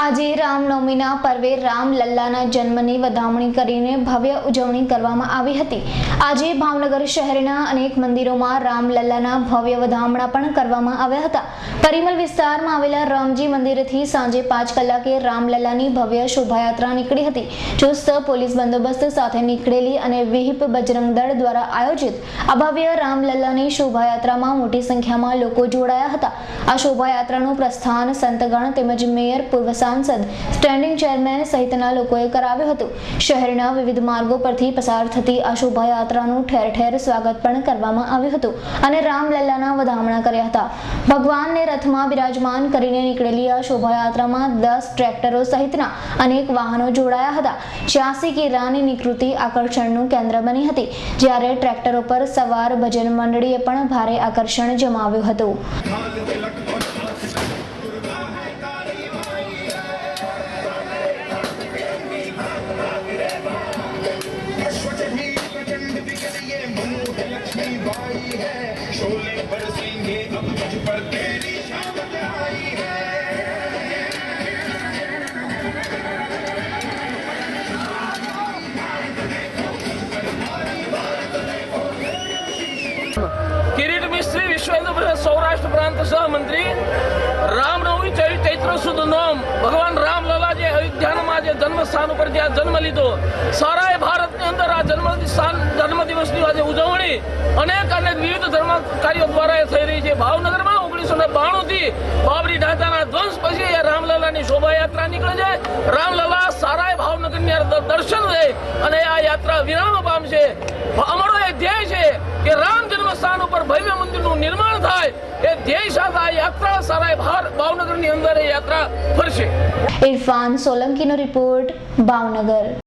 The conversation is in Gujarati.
આજે રામનવમીના પર્વે રામલલ્લાના જન્મની વધામણી કરીને ભવ્ય ઉજવણી કરવામાં આવી હતી. આજે ભાવનગર શહેરના અનેક મંદિરોમાં રામલલ્લાના ભવ્ય વધામણા પણ કરવામાં આવ્યા હતા. પરિમલ વિસ્તારમાં આવેલા રામજી મંદિરથી સાંજે પાંચ કલાકે રામલલ્લાની ભવ્ય શોભાયાત્રા નીકળી હતી. ચુસ્ત પોલીસ બંદોબસ્ત સાથે નીકળેલી અને વિહિપ બજરંગ દળ દ્વારા આયોજિત આ ભવ્ય રામલલ્લાની શોભાયાત્રામાં મોટી સંખ્યામાં લોકો જોડાયા હતા. આ શોભાયાત્રાનું પ્રસ્થાન સંતગણ તેમજ મેયર પૂર્વ સાંસદ સ્ટેન્ડિંગ ચેરમેન સહિતના લોકોએ કરાવ્યું હતું. શહેરના વિવિધ માર્ગો પરથી પસાર થતી આ શોભાયાત્રાનું ઠેર ઠેર સ્વાગત પણ કરવામાં આવ્યું હતું અને રામલલ્લાના વધામણા કર્યા હતા. ભગવાનને રથમાં બિરાજમાન કરીને નીકળેલી આ શોભાયાત્રામાં દસ ટ્રેક્ટરો સહિતના અનેક વાહનો જોડાયા હતા. છ્યાસી કેરાની નિકૃતિ આકર્ષણનું કેન્દ્ર બની હતી, જ્યારે ટ્રેક્ટરો પર સવાર ભજન મંડળીએ પણ ભારે આકર્ષણ જમાવ્યું હતું. बरसेंगे अब मुझ पर तेरी शामत आई है કિરીટ મિસ્ત્રી વિશ્વ હિન્દુ પરિષદ સૌરાષ્ટ્ર પ્રાંત સહમંત્રી રામનવમી ચૈ- ચૈત્ર સુદ નોમ ભગવાન રામલલા જે અયોધ્યામાં જે જન્મ સ્થાન ઉપર જ્યાં જન્મ લીધો સારાય ભારતની અંદર આ જન્મ સ્થાન જન્મ દિવસની આજે ઉજવણી અનેક વિવિધ ધર્મ દ્વારા થઈ રહી છે. ભાવનગરમાં ઓગણીસો ને બાણું થી બાબરી ઢાંચાના ધ્વંસ પછી રામલલાની શોભાયાત્રા નીકળે છે. રામલલા સારાય ભાવનગરની દર્શન લે અને આ યાત્રા વિરામ પામશે અમારો એ ધ્યેય છે કે રામ જન્મસ્થાન ઉપર ભવ્ય મંદિરનું નિર્માણ થાય. એ ધ્યેય સાથે આ યાત્રા સારા ભાવનગર ભાવનગરની અંદર એ યાત્રા ફરશે. ઇરફાન સોલંકીનો રિપોર્ટ, ભાવનગર.